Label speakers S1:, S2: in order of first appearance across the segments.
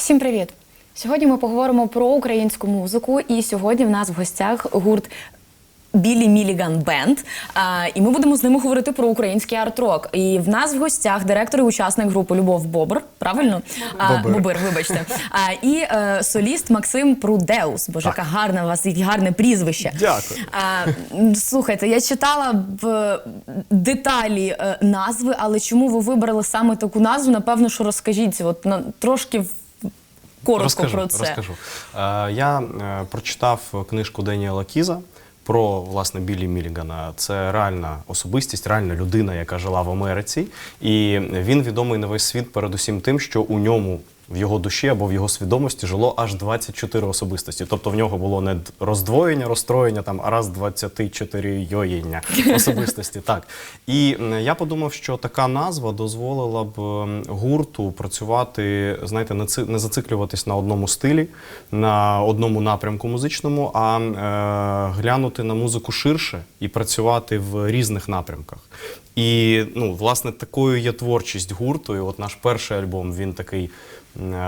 S1: Всім привіт! Сьогодні ми поговоримо про українську музику, і сьогодні в нас в гостях гурт. Білі Міліган Бенд. І ми будемо з ними говорити про український арт-рок. І в нас в гостях директор і учасник групи Любов Бобр. Правильно? А,
S2: Бобер.
S1: Вибачте. А, і е, соліст Максим Прудеус. Боже, яка гарна у вас і гарне прізвище.
S2: Дякую.
S1: А, слухайте, я читала в деталі е, назви, але чому ви вибрали саме таку назву? Напевно, що розкажіть, от на трошки в- коротко
S2: розкажу,
S1: про це.
S2: Розкажу. Е, я е, прочитав книжку Деніела Кіза про власне Біллі Мілігана. Це реальна особистість, реальна людина, яка жила в Америці. І він відомий на весь світ передусім тим, що у ньому. В його душі або в його свідомості жило аж 24 особистості. Тобто в нього було не роздвоєння, розстроєння, там, а раз 24 йоєння особистості. Так. І я подумав, що така назва дозволила б гурту працювати, знаєте, не, ци- не зациклюватись на одному стилі, на одному напрямку музичному, а е, глянути на музику ширше і працювати в різних напрямках. І ну, власне такою є творчість гурту. І от наш перший альбом він такий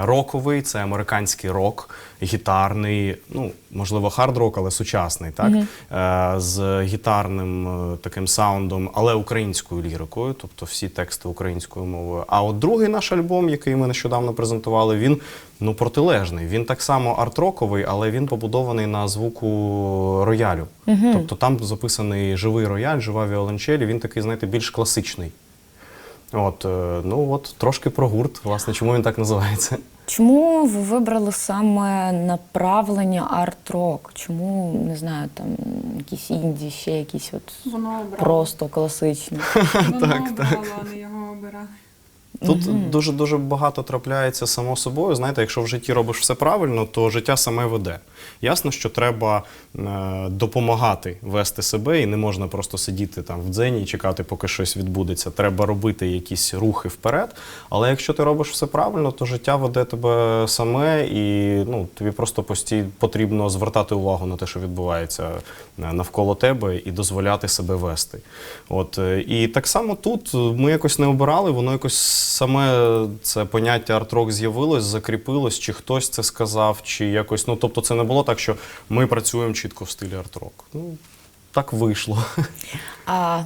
S2: роковий, це американський рок, гітарний, ну можливо, хард-рок, але сучасний, так е, з гітарним е, таким саундом, але українською лірикою, тобто всі тексти українською мовою. А от другий наш альбом, який ми нещодавно презентували, він ну протилежний. Він так само арт-роковий, але він побудований на звуку роялю. Тобто там записаний живий рояль, жива віолончель, він такий, знаєте, більш класичний. От, е, ну от трошки про гурт, власне, чому він так називається.
S1: Чому ви вибрали саме направлення арт-рок? Чому не знаю, там якісь інді, ще якісь от
S3: Воно обрало.
S1: просто класичні?
S3: Воно обрало, так. не його обирали.
S2: Тут дуже дуже багато трапляється само собою. Знаєте, якщо в житті робиш все правильно, то життя саме веде. Ясно, що треба е, допомагати вести себе, і не можна просто сидіти там в дзені і чекати, поки щось відбудеться. Треба робити якісь рухи вперед. Але якщо ти робиш все правильно, то життя веде тебе саме, і ну тобі просто постійно потрібно звертати увагу на те, що відбувається е, навколо тебе, і дозволяти себе вести. От е, і так само тут ми якось не обирали, воно якось саме це поняття арт-рок з'явилось, закріпилось, чи хтось це сказав, чи якось. Ну тобто, це не було так, що ми працюємо чітко в стилі арт-рок. Ну так вийшло.
S1: А,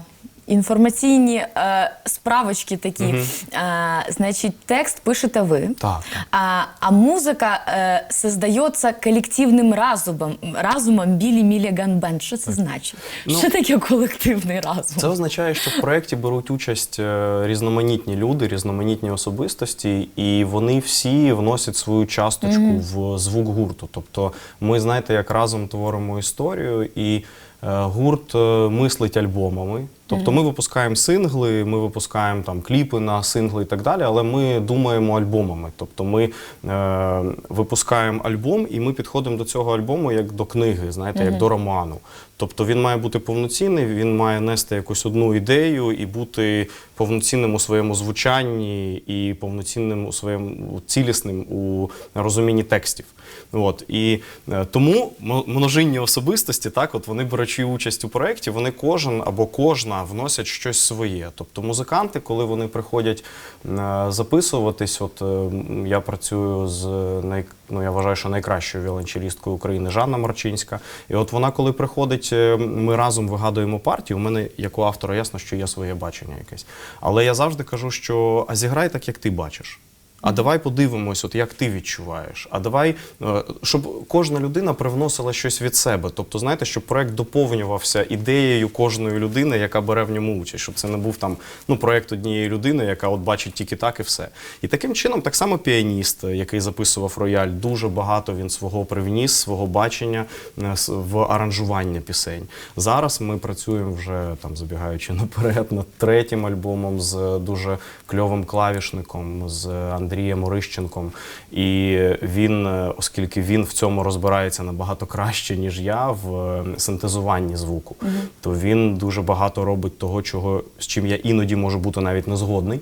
S1: інформаційні е, справочки такі. А, значить, текст пишете ви.
S2: Так.
S1: А, а музика е, создається колективним разумом, разумом Білі Міліган Бенд. Що це значить?
S2: Ну,
S1: що таке колективний разум?
S2: Це означає, що в проєкті беруть участь е, різноманітні люди, різноманітні особистості, і вони всі вносять свою часточку в звук гурту. Тобто, ми знаєте, як разом творимо історію, і е, гурт е, мислить альбомами. Тобто ми випускаємо сингли, ми випускаємо там кліпи на сингли і так далі, але ми думаємо альбомами. Тобто ми е, випускаємо альбом, і ми підходимо до цього альбому як до книги, знаєте, як до роману. Тобто він має бути повноцінний, він має нести якусь одну ідею і бути повноцінним у своєму звучанні і повноцінним у своєму цілісним у розумінні текстів. От і е, тому множинні особистості, так, от вони беручи участь у проєкті, вони кожен або кожна вносять щось своє. Тобто музиканти, коли вони приходять е, записуватись, от е, я працюю з най, ну, я вважаю, що найкращою віолончелісткою України Жанна Марчинська. І от вона, коли приходить, е, ми разом вигадуємо партію. У мене, як у автора, ясно, що є своє бачення якесь. Але я завжди кажу, що а зіграй так, як ти бачиш. А давай подивимось, от як ти відчуваєш. А давай, е, щоб кожна людина привносила щось від себе. Тобто, знаєте, щоб проект доповнювався ідеєю кожної людини, яка бере в ньому участь, щоб це не був там ну проект однієї людини, яка от бачить тільки так і все. І таким чином, так само піаніст, е, який записував рояль, дуже багато він свого привніс, свого бачення е, в аранжування пісень. Зараз ми працюємо вже там, забігаючи наперед, над третім альбомом з дуже кльовим клавішником, з Андрієм Орищенком. І він, е, оскільки він в цьому розбирається набагато краще, ніж я, в е, синтезуванні звуку, то він дуже багато робить того, чого з чим я іноді можу бути навіть не згодний.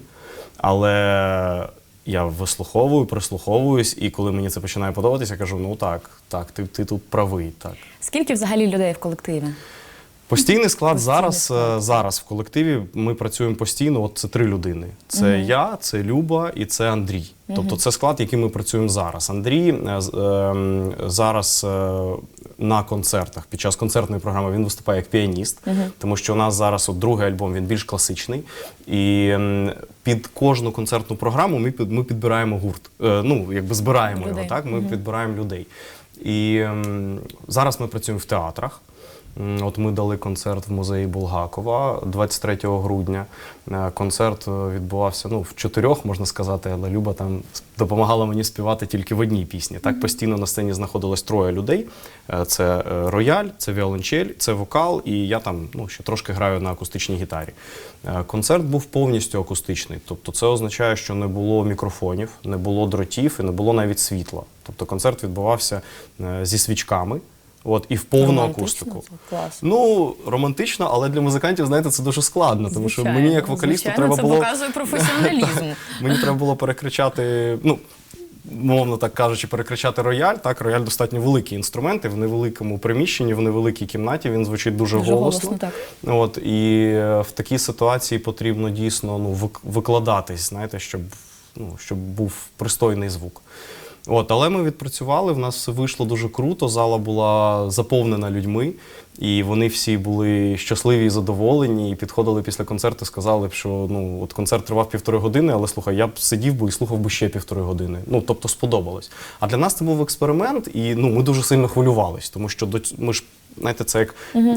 S2: Але я вислуховую, прислуховуюсь, і коли мені це починає подобатися, я кажу: ну так, так, ти, ти тут правий. Так.
S1: Скільки взагалі людей в колективі?
S2: Постійний склад зараз, е, зараз в колективі ми працюємо постійно. От це три людини: це я, це Люба і це Андрій. Тобто це склад, який ми працюємо зараз. Андрій е, ем, зараз е, на концертах під час концертної програми він виступає як піаніст, тому що у нас зараз от другий альбом він більш класичний. І ем, під кожну концертну програму ми, під, ми підбираємо гурт. Ну, якби збираємо його, так? Ми підбираємо людей. І ем, зараз ми працюємо в театрах. От ми дали концерт в музеї Булгакова 23 грудня. Е, Концерт е, відбувався ну, в чотирьох, можна сказати, але Люба там допомагала мені співати тільки в одній пісні. Так постійно на сцені знаходилось троє людей: Е, це рояль, це віолончель, це вокал, і я там ну, ще трошки граю на акустичній гітарі. Концерт був повністю акустичний. Тобто це означає, що не було мікрофонів, не було дротів і не було навіть світла. Тобто концерт відбувався зі свічками. От, і в повну акустику.
S1: це, клас.
S2: Ну, романтично, але для музикантів, знаєте, це дуже складно, тому що мені, як вокалісту, треба
S1: це
S2: було.
S1: показує професіоналізм.
S2: Мені треба було перекричати, ну. Мовно так кажучи, перекричати рояль. Так, рояль достатньо великий інструмент, і в невеликому приміщенні, в невеликій кімнаті він звучить дуже,
S1: Дуже
S2: голосно.
S1: голосно, так.
S2: От, і е, в такій ситуації потрібно дійсно ну, вик- викладатись, знаєте, щоб, ну, щоб був пристойний звук. От, але ми відпрацювали, в нас все вийшло дуже круто. Зала була заповнена людьми, і вони всі були щасливі і задоволені. І підходили після концерту, сказали б, що ну от концерт тривав півтори години, але слухай, я б сидів би і слухав би ще півтори години. Ну тобто сподобалось. А для нас це був експеримент, і ну ми дуже сильно хвилювались, тому що до ми ж. Знаєте, це як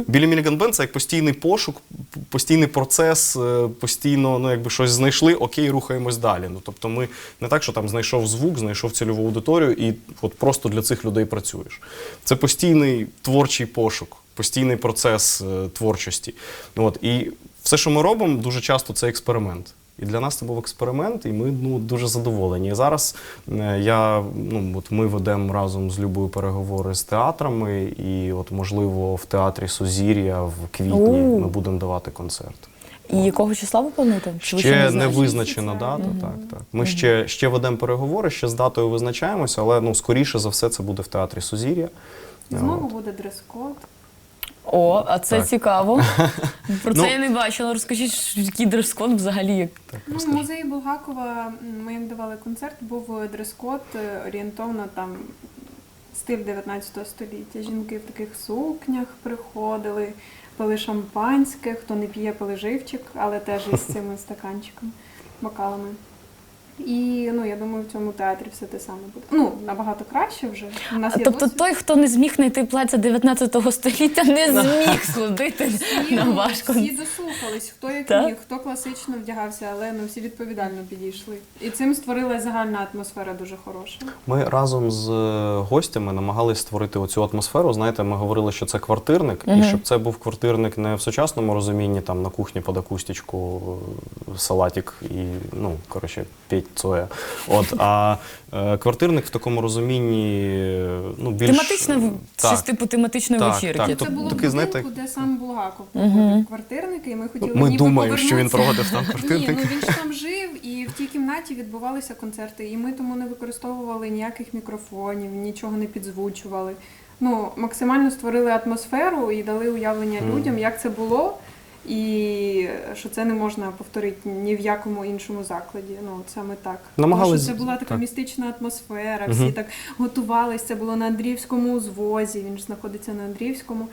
S2: Білі Міліган Бенд це як постійний пошук, постійний процес, е, постійно ну, якби щось знайшли, окей, рухаємось далі. Ну, тобто ми не так, що там знайшов звук, знайшов цільову аудиторію і от просто для цих людей працюєш. Це постійний творчий пошук, постійний процес е, творчості. От, і все, що ми робимо, дуже часто це експеримент. І для нас це був експеримент, і ми ну, дуже задоволені. І зараз е, я, ну, от ми ведемо разом з Любою переговори з театрами, і от, можливо, в театрі Сузір'я в квітні
S1: О.
S2: ми будемо давати концерт.
S1: І якого числа ви плануєте? Чи ви
S2: Ще не
S1: знаєте?
S2: визначена дата. Так, так. Ми ще, ще ведемо переговори, ще з датою визначаємося, але ну, скоріше за все це буде в театрі Сузір'я.
S3: І знову буде дрес-код.
S1: О, а це
S2: Так.
S1: цікаво. Про це
S2: Ну-
S1: я не бачила. Розкажіть, який дрес-код взагалі. як-
S3: Ну, в музеї Булгакова м, ми їм давали концерт, був е, дрес-код е, орієнтовно там стиль 19 століття. Жінки в таких сукнях приходили, пили шампанське, хто не п'є, пили живчик, але теж із цими стаканчиками, бокалами. І ну, я думаю, в цьому театрі все те саме буде. Ну, набагато краще вже. У нас є
S1: Тобто
S3: досвід.
S1: той, хто не зміг знайти плаття 19 століття, не зміг сходити
S3: Всі,
S1: на
S3: ну,
S1: ваш
S3: всі
S1: концерт.
S3: дослухались, хто як
S1: Так?
S3: міг, хто класично вдягався, але ну всі відповідально підійшли. І цим створилася загальна атмосфера дуже хороша.
S2: Ми разом з е, гостями намагалися створити оцю атмосферу. Знаєте, ми говорили, що це квартирник, і щоб це був квартирник не в сучасному розумінні, там на кухні під акустичку, е, салатик і ну коротше п'ять цоя. От а е, квартирник в такому розумінні, ну більш
S1: Тематична
S2: так,
S1: щось типу тематичної
S2: Так,
S1: вечірки.
S2: так,
S3: Це
S2: Тобто
S3: було в
S2: такий,
S3: будинку,
S2: знаєте,
S3: де сам Булгаков проводив квартирники, і ми хотіли
S2: Ми
S3: ніби
S2: думаємо, що він
S3: повернутися.
S2: проводив там
S3: Ні,
S2: квартирник.
S3: ну він ж там жив, і в тій кімнаті відбувалися концерти, і ми тому не використовували ніяких мікрофонів, нічого не підзвучували. Ну, максимально створили атмосферу і дали уявлення людям, як це було, і що це не можна повторити ні в якому іншому закладі. Ну, от саме так.
S2: Намагались-
S3: Тому що це була така
S2: так.
S3: містична атмосфера, всі так готувались. Це було на Андріївському узвозі, він ж знаходиться на Андріївському.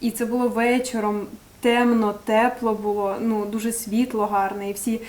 S3: І це було вечором. Темно, тепло було, ну дуже світло гарне, і всі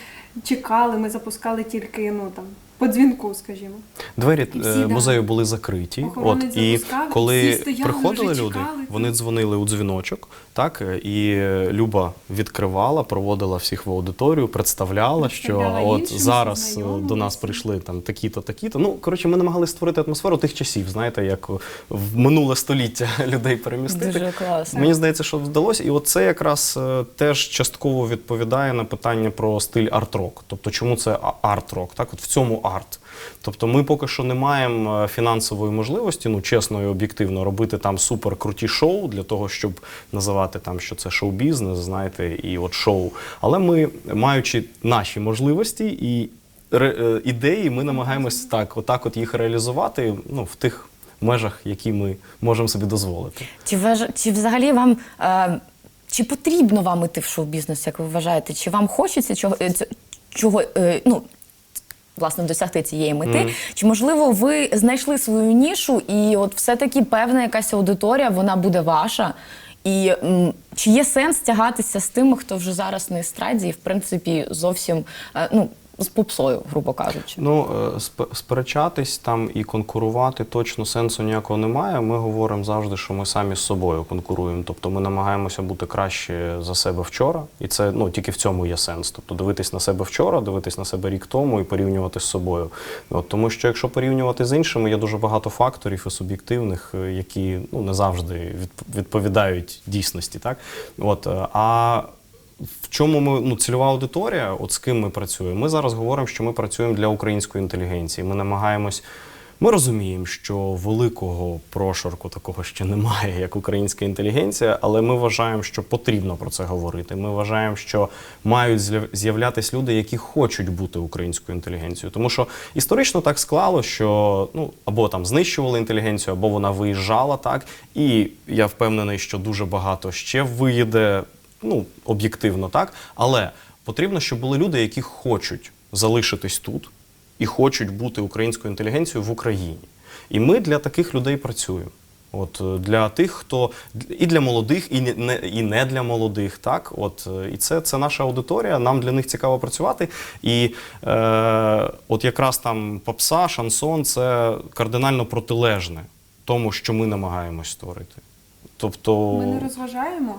S3: чекали. Ми запускали тільки ну там по дзвінку, скажімо.
S2: Двері
S3: І всі,
S2: е,
S3: да.
S2: музею були закриті. От і
S3: запускав,
S2: коли
S3: всі стояли,
S2: приходили люди,
S3: чекали.
S2: вони дзвонили у дзвіночок, так е, і Люба відкривала, проводила всіх в аудиторію, представляла, що от зараз е,
S3: знайомилися.
S2: до нас прийшли там такі-то, такі-то. Ну коротше, ми намагалися створити атмосферу тих часів. Знаєте, як в минуле століття людей перемістити.
S1: Дуже класно.
S2: Мені здається, що вдалося, і от це якраз теж частково відповідає на питання про стиль арт-рок. Тобто, чому це арт-рок? Так, от в цьому арт. Тобто, ми поки що не маємо е, фінансової можливості, ну чесно і об'єктивно, робити там супер круті шоу для того, щоб називати там, що це шоу-бізнес, знаєте, і от шоу. Але ми, маючи наші можливості і ре- е, ідеї, ми намагаємось так, отак, от їх реалізувати ну, в тих межах, які ми можемо собі дозволити.
S1: Чи, чи взагалі вам е, чи потрібно вам іти в шоу-бізнес, як ви вважаєте? Чи вам хочеться чого, е, чого ну, власне досягти цієї мети? Чи можливо ви знайшли свою нішу, і от все-таки певна якась аудиторія, вона буде ваша? І м, чи є сенс тягатися з тими, хто вже зараз на естраді, і в принципі зовсім е, ну, з попсою, грубо кажучи?
S2: Ну, е, сперечатись там і конкурувати точно сенсу ніякого немає. Ми говоримо завжди, що ми самі з собою конкуруємо. Тобто ми намагаємося бути краще за себе вчора, і це ну тільки в цьому є сенс. Тобто дивитись на себе вчора, дивитись на себе рік тому і порівнювати з собою. От тому, що якщо порівнювати з іншими, є дуже багато факторів і суб'єктивних, е, які ну не завжди відп- відповідають дійсності, так от е, а в чому ми ну цільова аудиторія, от з ким ми працюємо? Ми зараз говоримо, що ми працюємо для української інтелігенції. Ми намагаємось. Ми розуміємо, що великого прошарку такого ще немає, як українська інтелігенція, але ми вважаємо, що потрібно про це говорити. Ми вважаємо, що мають з'яв- з'являтись люди, які хочуть бути українською інтелігенцією. Тому що історично так склало, що ну або там знищували інтелігенцію, або вона виїжджала так. І я впевнений, що дуже багато ще виїде ну, об'єктивно так. Але потрібно, щоб були люди, які хочуть залишитись тут і хочуть бути українською інтелігенцією в Україні. І ми для таких людей працюємо. От е, для тих, хто і для молодих, і не- і не для молодих, так от е, і це, це наша аудиторія. Нам для них цікаво працювати. І е, от якраз там попса, шансон це кардинально протилежне тому, що ми намагаємось створити. Тобто
S3: Ми не розважаємо.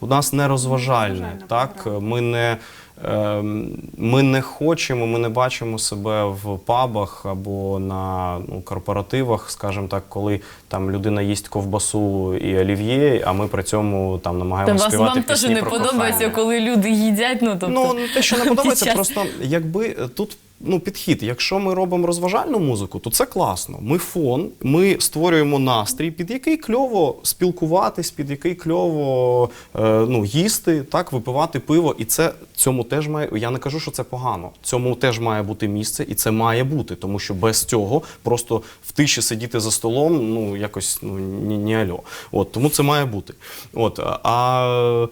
S2: У нас не розважальне, так ми не, ем, ми не хочемо, ми не бачимо себе в пабах або на ну, корпоративах, скажімо так, коли там людина їсть ковбасу і олів'є, а ми при цьому там намагаємося
S1: вас
S2: співати
S1: вам теж не подобається, коли люди їдять. Ну тобто
S2: Ну, те, що не подобається, просто якби тут ну, підхід. Якщо ми робимо розважальну музику, то це класно. Ми фон, ми створюємо настрій, під який кльово спілкуватись, під який кльово е, ну, їсти, так, випивати пиво. І це цьому теж має. Я не кажу, що це погано. Цьому теж має бути місце, і це має бути, тому що без цього просто в тиші сидіти за столом, ну якось ну ні, ні альо. От тому це має бути. От а.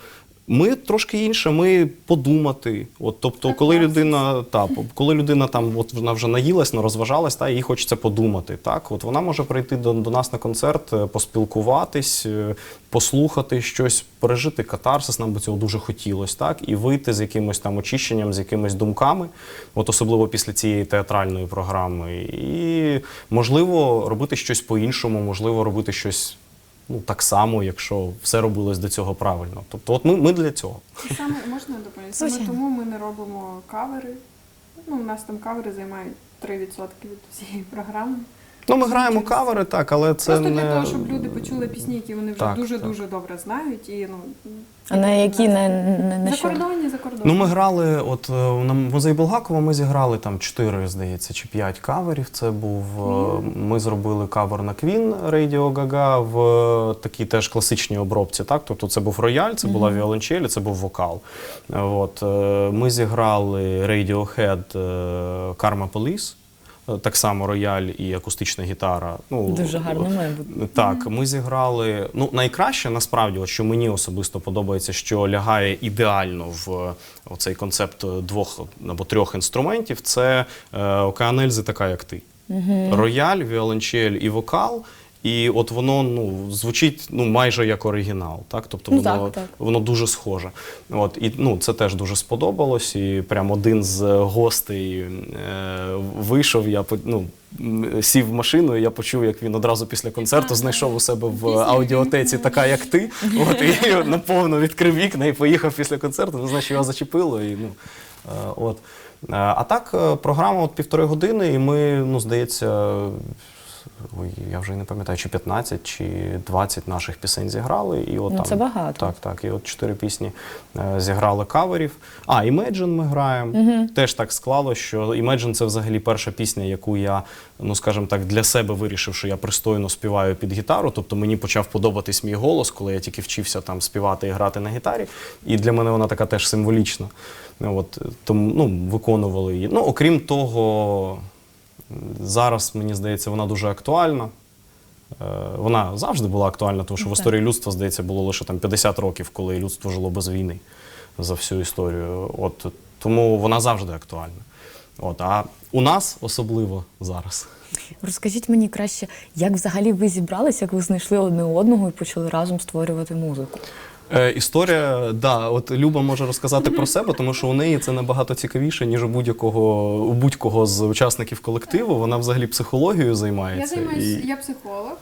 S2: Ми трошки інше, ми подумати. От, тобто, коли людина, та, коли людина там от вона вже наїлась, розважалась, та їй хочеться подумати. Так, от вона може прийти до, до нас на концерт, е, поспілкуватись, е, послухати щось, пережити катарсис, нам би цього дуже хотілося, так, і вийти з якимось там очищенням, з якимись думками, от особливо після цієї театральної програми. І можливо робити щось по-іншому, можливо, робити щось. Ну, так само, якщо все робилось до цього правильно. Тобто, от ми, ми для цього.
S3: І саме можна доповнити. Саме
S1: Звичайно.
S3: тому ми не робимо кавери. Ну, у нас там кавери займають 3% від всієї програми.
S2: Ну, ми граємо кавери, так, але це
S3: Просто
S2: не...
S3: для того, щоб люди почули пісні, які вони вже
S2: Так,
S3: дуже-дуже добре знають. І, ну,
S1: А на які на, на, на що?
S3: Закордонні, закордонні.
S2: Ну, ми грали, от е, на музеї Булгакова ми зіграли там чотири, здається, чи п'ять каверів. Це був. е, Ми зробили кавер на Queen Radio Gaga в е, такій теж класичній обробці. Так, тобто це був рояль, це була віолончель, це був вокал. Е, От е, ми зіграли Radiohead е, Karma Police. Е, Так само рояль і акустична гітара. Ну,
S1: Дуже гарно має бути.
S2: Так, ми зіграли. Ну, найкраще насправді, що мені особисто подобається, що лягає ідеально в цей концепт двох або трьох інструментів. Це е, океанельзи, така як ти. Рояль, віолончель і вокал. І от воно ну звучить ну майже як оригінал, так тобто
S1: Ну,
S2: воно
S1: так, так.
S2: воно дуже схоже. От і ну це теж дуже сподобалось. І прям один з гостей е, вийшов. Я ну, сів в машину, і я почув, як він одразу після концерту знайшов у себе в аудіотеці, така як ти. От і наповно відкрив вікна і поїхав після концерту. Ну, значить, його зачепило. І, ну, е, от. Е, А так, е, програма от півтори години, і ми, ну, здається, ой, я вже не пам'ятаю, чи 15, чи 20 наших пісень зіграли. І от
S1: Ну,
S2: там,
S1: це багато.
S2: Так, так. І от чотири пісні е, зіграли каверів. А, Imagine ми граємо. Теж так склало, що Imagine це взагалі перша пісня, яку я, ну скажімо так, для себе вирішив, що я пристойно співаю під гітару. Тобто мені почав подобатись мій голос, коли я тільки вчився там співати і грати на гітарі. І для мене вона така теж символічна. От, тому ну, виконували її. Ну, окрім того, зараз, мені здається, вона дуже актуальна. Е, Вона завжди була актуальна, тому що в історії людства, здається, було лише там 50 років, коли людство жило без війни за всю історію. От тому вона завжди актуальна. От, а у нас особливо зараз.
S1: Розкажіть мені краще, як взагалі ви зібралися, як ви знайшли одне одного і почали разом створювати музику?
S2: Е, історія, да, от Люба може розказати про себе, тому що у неї це набагато цікавіше, ніж у будь-якого у будь-кого з учасників колективу. Вона взагалі психологією
S3: Я
S2: займається.
S3: займаюся,
S2: і...
S3: я психолог,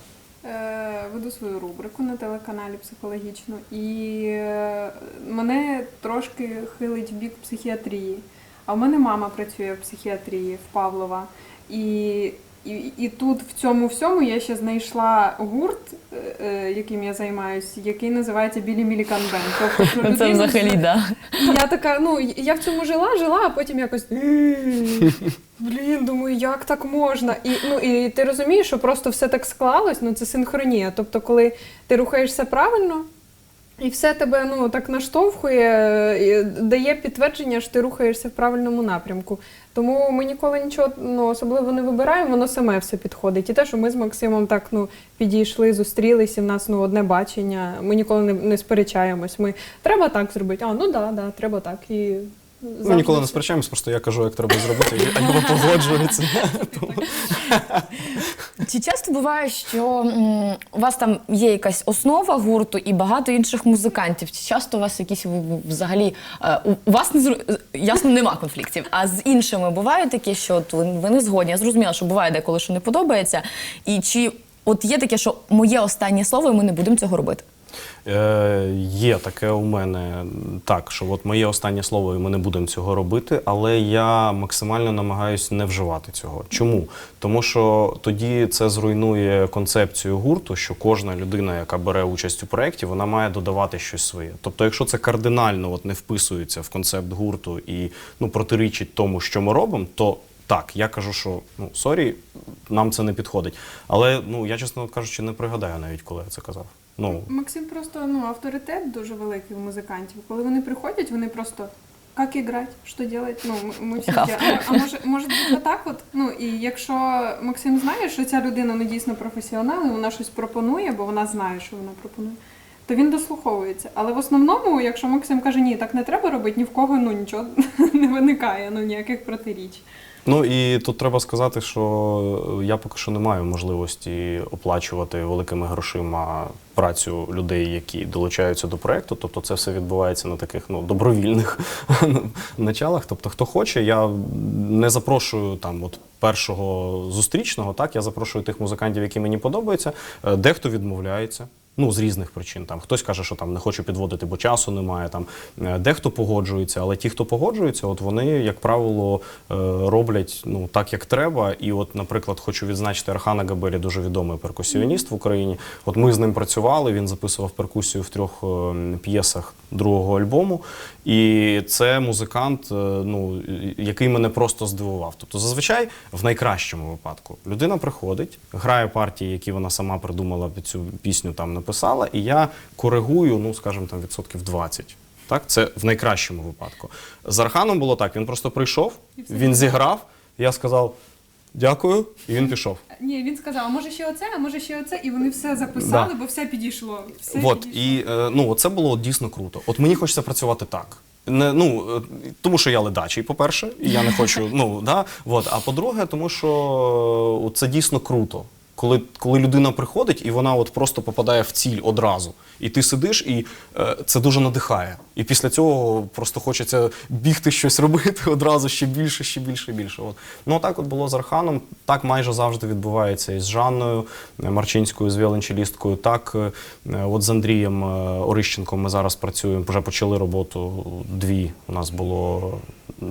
S3: е, веду свою рубрику на телеканалі психологічну, і е, мене трошки хилить в бік психіатрії. А в мене мама працює в психіатрії в Павлова. І, і, і тут в цьому всьому я ще знайшла гурт, е, е, яким я займаюся, який називається Білі Мілікан Бенд. Тобто, про
S1: Це
S3: людину
S1: взагалі, да.
S3: я така, ну я в цьому жила, жила, а потім якось блін, думаю, як так можна? І ну і ти розумієш, що просто все так склалось, ну це синхронія. Тобто, коли ти рухаєшся правильно. І все тебе ну так наштовхує, і дає підтвердження, що ти рухаєшся в правильному напрямку. Тому ми ніколи нічого ну, особливо не вибираємо, воно саме все підходить. І те, що ми з Максимом так ну підійшли, зустрілися, в нас ну одне бачення. Ми ніколи не, не сперечаємось. Ми треба так зробити. А ну да, да, треба так. І
S2: Ми ніколи не сперечаємось, просто я кажу, як треба зробити, а Люба погоджується.
S1: Чи часто буває, що у вас там є якась основа гурту і багато інших музикантів? Чи часто у вас якісь в- взагалі е, у у вас не зру- ясно нема конфліктів? А з іншими бувають такі, що от ви, ви не згодні? Я зрозуміла, що буває деколи, що не подобається. І чи от є таке, що моє останнє слово, і ми не будемо цього робити?
S2: Е, є таке у мене так, що от моє останнє слово, і ми не будемо цього робити, але я максимально намагаюся не вживати цього. Чому? Тому що тоді це зруйнує концепцію гурту, що кожна людина, яка бере участь у проєкті, вона має додавати щось своє. Тобто, якщо це кардинально от, не вписується в концепт гурту і ну, протирічить тому, що ми робимо, то так, я кажу, що ну сорі, нам це не підходить. Але ну я чесно кажучи, не пригадаю навіть, коли я це казав. Ну
S3: Максим просто ну авторитет дуже великий у музикантів. Коли вони приходять, вони просто. Как играть, що делать? Ну, ми- всі а, а може, може бути отак от? Ну і якщо Максим знає, що ця людина ну, дійсно професіонал, і вона щось пропонує, бо вона знає, що вона пропонує, то він дослуховується. Але в основному, якщо Максим каже, ні, так не треба робити, ні в кого ну нічого не виникає, ну ніяких протиріч.
S2: Ну і тут треба сказати, що я поки що не маю можливості оплачувати великими грошима працю людей, які долучаються до проекту. Тобто це все відбувається на таких ну добровільних началах. Тобто, хто хоче, я не запрошую там от першого зустрічного. Так я запрошую тих музикантів, які мені подобаються. Е, Дехто відмовляється. Ну, з різних причин. Там хтось каже, що там не хочу підводити, бо часу немає. Там е, дехто погоджується, але ті, хто погоджується, от вони, як правило, е, роблять ну так, як треба. І, от, наприклад, хочу відзначити Архана Габелі, дуже відомий перкусіоніст в Україні. От ми з ним працювали. Він записував перкусію в трьох е, п'єсах другого альбому. І це музикант, е, ну який мене просто здивував. Тобто, зазвичай, в найкращому випадку, людина приходить, грає партії, які вона сама придумала під цю пісню, там написала, і я коригую, ну скажімо, там відсотків 20. Так, це в найкращому випадку. З Арханом було так: він просто прийшов, він зіграв, я сказав дякую, і він пішов.
S3: Ні, він сказав, а може ще оце, а може ще оце, і вони все записали, бо все підійшло. Все
S2: От
S3: підійшло.
S2: і е, ну це було дійсно круто. От мені хочеться працювати так. Не, ну, е, тому що я ледачий, по-перше, і я не хочу. Ну, да, от. А по-друге, тому що е, це дійсно круто. Коли, коли людина приходить і вона от просто попадає в ціль одразу. І ти сидиш, і е, це дуже надихає. І після цього просто хочеться бігти щось робити одразу ще більше, ще більше, більше. От. Ну так от було з Арханом. Так майже завжди відбувається і з Жанною е, Марчинською, з віолончелісткою. Так, е, от з Андрієм е, Орищенком ми зараз працюємо. Вже почали роботу дві. У нас було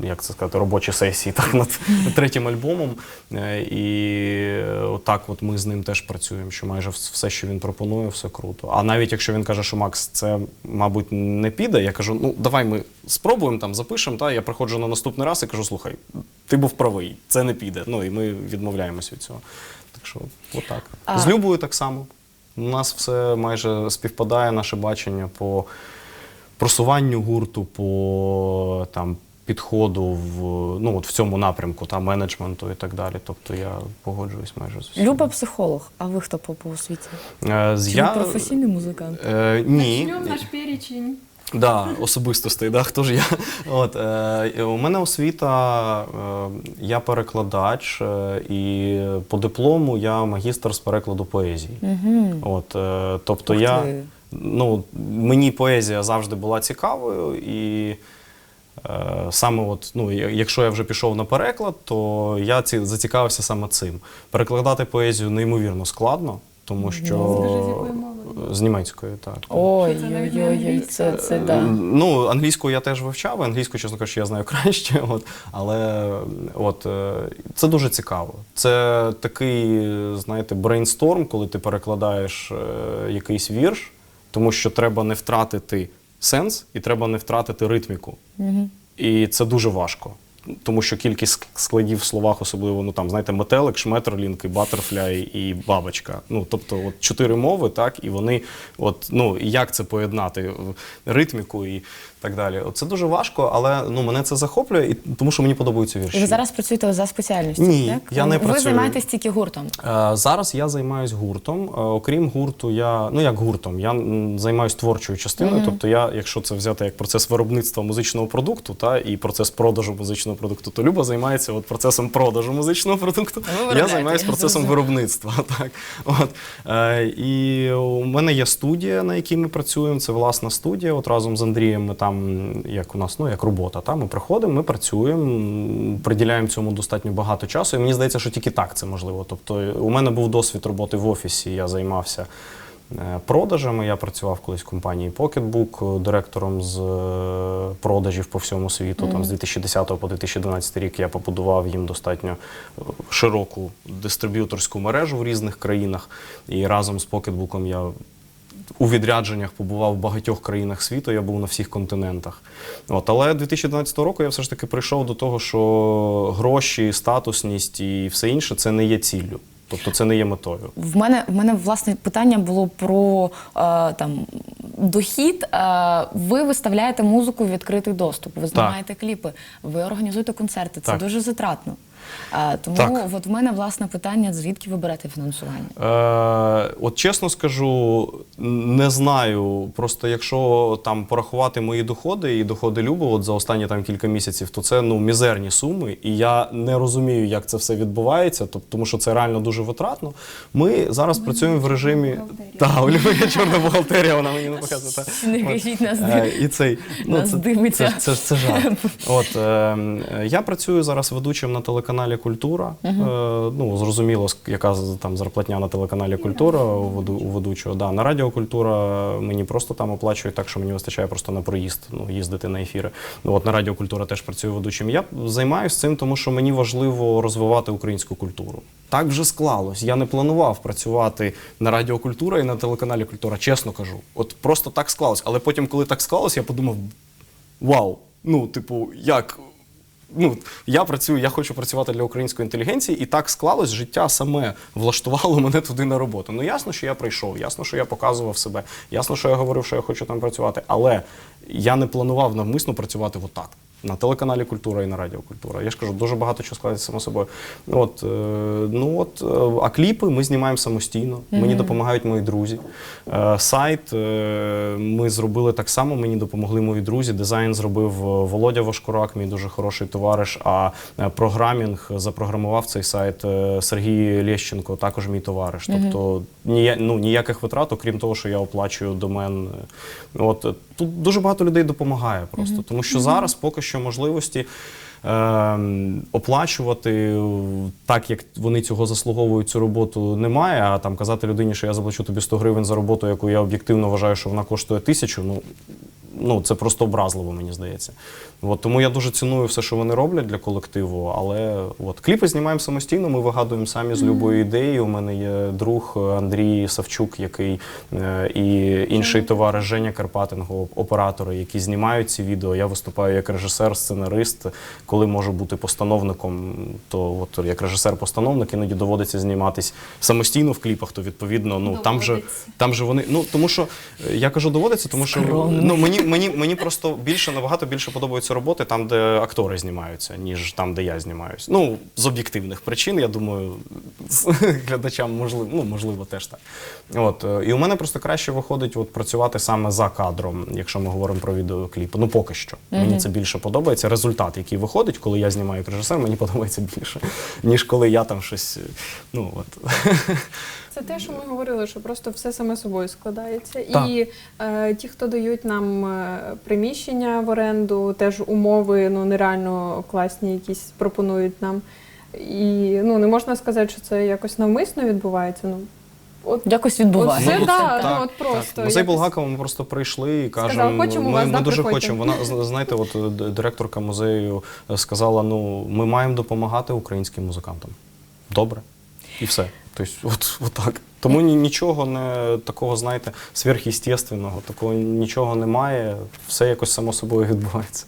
S2: як це сказати, робочі сесії так над третім альбомом. Е, І отак, от ми з ним теж працюємо, що майже все, що він пропонує, все круто. А навіть якщо він каже, що Макс, це мабуть не піде, кажу: ну давай ми спробуємо там, запишемо. Та я приходжу на наступний раз і кажу: слухай, ти був правий, це не піде. Ну і ми відмовляємось від цього. Так що, отак.
S1: А-
S2: З Любою так само. У нас все майже співпадає, наше бачення по просуванню гурту, по там. підходу в ну от в цьому напрямку та менеджменту і так далі. Тобто я погоджуюсь майже з усім.
S1: Люба психолог, а ви хто по, по освіті?
S2: Е,
S1: Чи
S2: я
S1: ви професійний музикант?
S2: Е, ні.
S3: Начнем наш перечень.
S2: Да, особистостей, да, хто ж я? От, е, у мене освіта, е, я перекладач, е, і по диплому я магістр з перекладу поезії.
S1: Угу.
S2: От, е, тобто
S1: Ух
S2: я,
S1: ти.
S2: ну, мені поезія завжди була цікавою, і е, саме от, ну, я- якщо я вже пішов на переклад, то я ці, зацікавився саме цим. Перекладати поезію неймовірно складно, тому що
S3: з
S2: німецької, так.
S1: Ой,
S3: ой-ой-ой,
S1: це, це да.
S2: Ну, англійську я теж вивчав, англійську, чесно кажучи, я знаю краще. От, але от, е, це дуже цікаво. Це такий, знаєте, брейнсторм, коли ти перекладаєш е, якийсь вірш, тому що треба не втратити сенс і треба не втратити ритміку.
S1: Угу.
S2: І це дуже важко. Тому що кількість складів в словах, особливо, ну там, знаєте, метелик, шметерлінг, і батерфляй і бабочка. Ну, тобто, от чотири мови, так, і вони, от, ну, як це поєднати ритміку і так далі. Це дуже важко, але ну, мене це захоплює, і, тому що мені подобаються вірші.
S1: І ви зараз працюєте за спеціальністю?
S2: Ні,
S1: так?
S2: я не
S1: ви
S2: працюю.
S1: займаєтесь тільки гуртом.
S2: Е, Зараз я займаюся гуртом. Е, Окрім гурту, я ну як гуртом, я м, займаюся творчою частиною.
S1: Мгм.
S2: Тобто, я, якщо це взяти як процес виробництва музичного продукту, та і процес продажу музичного продукту, то Люба займається от процесом продажу музичного продукту.
S1: Ви
S2: Я займаюся процесом виробництва. Так от е, і у мене є студія, на якій ми працюємо. Це власна студія. От разом з Андрієм ми там, як у нас, ну як робота. Та ми приходимо, ми працюємо, приділяємо цьому достатньо багато часу. І мені здається, що тільки так це можливо. Тобто, у мене був досвід роботи в офісі. Я займався. е, Продажами я працював колись в компанії Pocketbook, директором з е, продажів по всьому світу. Там з 2010 по 2012 рік я побудував їм достатньо е, широку дистриб'юторську мережу в різних країнах. І разом з Pocketbook я у відрядженнях побував в багатьох країнах світу, я був на всіх континентах. От, але 2012 року я все ж таки прийшов до того, що гроші, статусність і все інше це не є ціллю. Тобто це не є метою.
S1: В мене в мене власне питання було про е, там дохід. Е, ви виставляєте музику в відкритий доступ, ви знімаєте кліпи, ви організуєте концерти. Це
S2: Так.
S1: дуже затратно. Тому
S2: Так.
S1: от в мене власне питання: звідки ви берете фінансування?
S2: Е, от чесно скажу, не знаю. Просто якщо там порахувати мої доходи і доходи Люби от за останні там кілька місяців, то це ну мізерні суми, і я не розумію, як це все відбувається, тобто, тому що це реально дуже витратно. Ми зараз працюємо в режимі. Та, є чорна бухгалтерія, вона мені не показує.
S1: Не
S2: От.
S1: кажіть нас.
S2: Е, І цей ну,
S1: Нас
S2: це,
S1: дивиться.
S2: Це, це, це жарт. От е, е, я працюю зараз ведучим на телеканалі Культура. Е, ну зрозуміло, яка там зарплатня на телеканалі Культура у, веду- у ведучого. Да, на радіо Культура мені просто там оплачують так, що мені вистачає просто на проїзд, ну їздити на ефіри. Ну от на радіо Культура теж працюю ведучим. Я займаюся цим, тому що мені важливо розвивати українську культуру. Так вже склалось. Я не планував працювати на радіо Культура і на телеканалі Культура, чесно кажу. От просто так склалось. Але потім, коли так склалось, я подумав: вау, ну, типу, як. Ну, я працюю, я хочу працювати для української інтелігенції, і так склалось, життя саме влаштувало мене туди на роботу. Ну, ясно, що я прийшов, ясно, що я показував себе, ясно, що я говорив, що я хочу там працювати, але я не планував навмисно працювати отак. На телеканалі Культура і на Радіо Культура. Я ж кажу, дуже багато чого складається само собою. От, е, ну от, е, а кліпи ми знімаємо самостійно. Мені допомагають мої друзі. Е, сайт е, ми зробили так само, мені допомогли мої друзі. Дизайн зробив е, Володя Вашкурак, мій дуже хороший товариш. А е, програмінг запрограмував цей сайт е, Сергій Лєщенко, також мій товариш. Тобто нія, ну, ніяких витрат, окрім того, що я оплачую домен. е, От е, тут дуже багато людей допомагає просто, тому що зараз поки що можливості. ем, Оплачувати так, як вони цього заслуговують цю роботу, немає. А там казати людині, що я заплачу тобі 100 гривень за роботу, яку я об'єктивно вважаю, що вона коштує тисячу. Ну ну це просто образливо, мені здається. От, тому я дуже ціную все, що вони роблять для колективу. Але от кліпи знімаємо самостійно, ми вигадуємо самі з любої ідеї. У мене є друг Андрій Савчук, який е, і інший товариш Женя Карпатенко, оператори, які знімають ці відео. Я виступаю як режисер, сценарист. Коли можу бути постановником, то от як режисер-постановник іноді доводиться зніматись самостійно в кліпах, то відповідно, ну там же там же вони. Ну тому що е, я кажу, доводиться, тому що
S1: Скромно.
S2: ну мені мені, мені просто більше набагато більше подобаються роботи там, де актори знімаються, ніж там, де я знімаюсь. Ну, з об'єктивних причин, я думаю, з глядачам можливо, ну, можливо, теж так. От, е, і у мене просто краще виходить от, працювати саме за кадром, якщо ми говоримо про відеокліпи. Ну, поки що. Мені це більше подобається. Результат, який виходить, коли я знімаю режисер, мені подобається більше, ніж коли я там щось. Ну, от.
S3: Це те, що ми говорили, що просто все саме собою складається.
S2: Так.
S3: І е, ті, хто дають нам е, приміщення в оренду, теж умови ну нереально класні, якісь пропонують нам. І ну не можна сказати, що це якось навмисно відбувається. Ну от
S1: Якось
S3: От
S1: відбувається.
S3: все, да,
S2: так,
S3: ну, от просто
S2: Так. Музей. Булгакова ми просто прийшли і кажемо,
S3: «Хочемо
S2: ми,
S3: вас,
S2: ми
S3: да,
S2: дуже
S3: приходьте».
S2: хочемо. Вона знаєте, от директорка музею е, сказала: ну, ми маємо допомагати українським музикантам. Добре. І все. Тобто, от, от так. Тому нічого не такого, знаєте, сверхъестественного, такого нічого немає. Все якось само собою відбувається.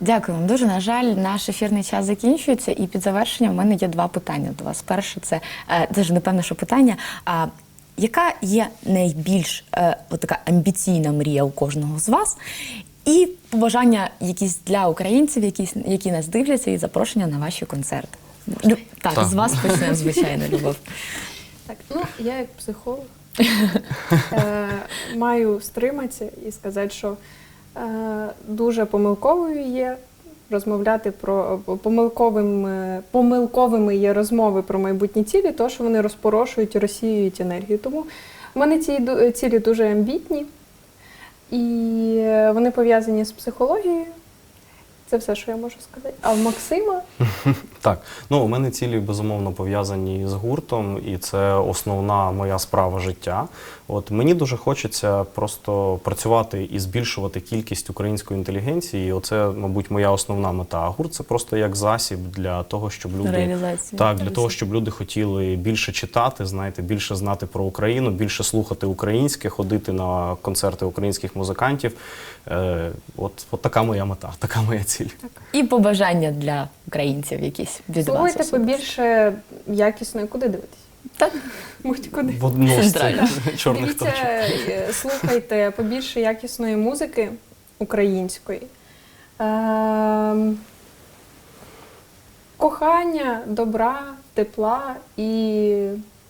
S1: Дякую вам дуже. На жаль, наш ефірний час закінчується, і під завершення в мене є два питання до вас. Перше, це е, це напевно, що питання. А яка є найбільш е, така амбіційна мрія у кожного з вас? І побажання якісь для українців, які, які нас дивляться, і запрошення на ваші концерти. Лю- Так,
S2: Так.
S1: з вас почнемо, звичайно, Любов.
S3: Так, ну я як психолог е, маю стриматися і сказати, що е, дуже помилковою є розмовляти про помилковим, е, помилковими є розмови про майбутні цілі, то що вони розпорошують і розсіюють енергію. Тому в мене ці ду- цілі дуже амбітні, і е, вони пов'язані з психологією. Це все, що я можу сказати. А в Максима
S2: Так, ну у мене цілі безумовно пов'язані з гуртом, і це основна моя справа життя. От мені дуже хочеться просто працювати і збільшувати кількість української інтелігенції. І оце, мабуть, моя основна мета. А гурт це просто як засіб для того, щоб люди
S1: Реалізація.
S2: так для того, щоб люди хотіли більше читати, знаєте, більше знати про Україну, більше слухати українське, ходити на концерти українських музикантів. Е, от, от така моя мета, така моя ціль.
S1: І побажання для українців якісь від вас.
S3: слухайте побільше якісної, куди дивитись?
S1: Так.
S3: Будь-куди.
S2: В одну з цих чорних
S3: Дивіться,
S2: точок.
S3: е, слухайте побільше якісної музики української. Ем, кохання, добра, тепла і,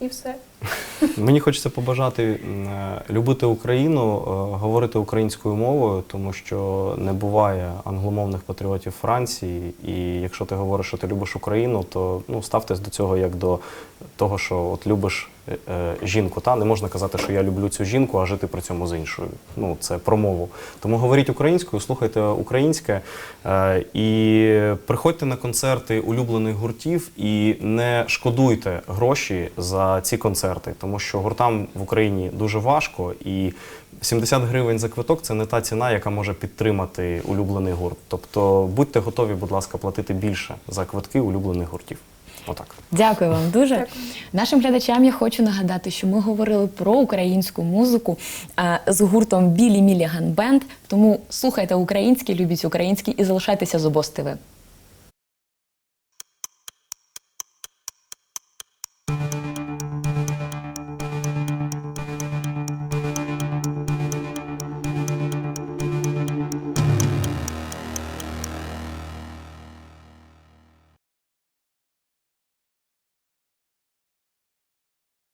S3: і все.
S2: Мені хочеться побажати е, любити Україну, е, говорити українською мовою, тому що не буває англомовних патріотів Франції. І якщо ти говориш, що ти любиш Україну, то ну ставтесь до цього як до того, що от любиш жінку. Та не можна казати, що я люблю цю жінку, а жити при цьому з іншою. Ну це про мову. Тому говоріть українською, слухайте українське е, і приходьте на концерти улюблених гуртів і не шкодуйте гроші за ці концерти, тому що гуртам в Україні дуже важко і. 70 гривень за квиток це не та ціна, яка може підтримати улюблений гурт. Тобто будьте готові, будь ласка, платити більше за квитки улюблених гуртів. Отак.
S1: Дякую вам дуже.
S3: Дякую.
S1: Нашим глядачам я хочу нагадати, що ми говорили про українську музику з гуртом Білі Міліган Бенд. Тому слухайте українське, любіть українське і залишайтеся з обоз ТВ.